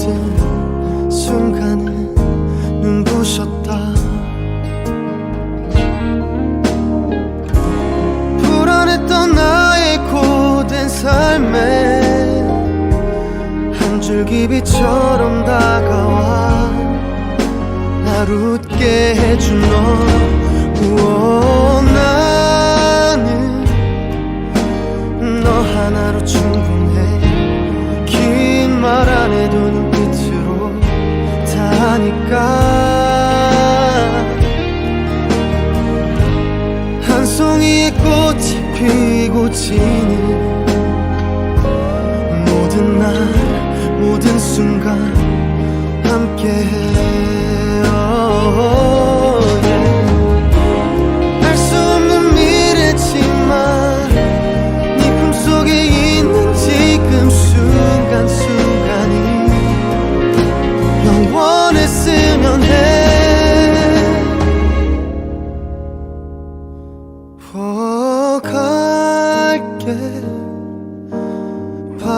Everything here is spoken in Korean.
그 모든 순간은 눈부셨다. 불안했던 나의 고된 삶에 한 줄기 빛처럼 다가와 날 웃게 해준 너. 우와, 나는 너 하나로 충분해 다 아니까 한 송이의 꽃이 피고 지는 모든 날 모든 순간 함께해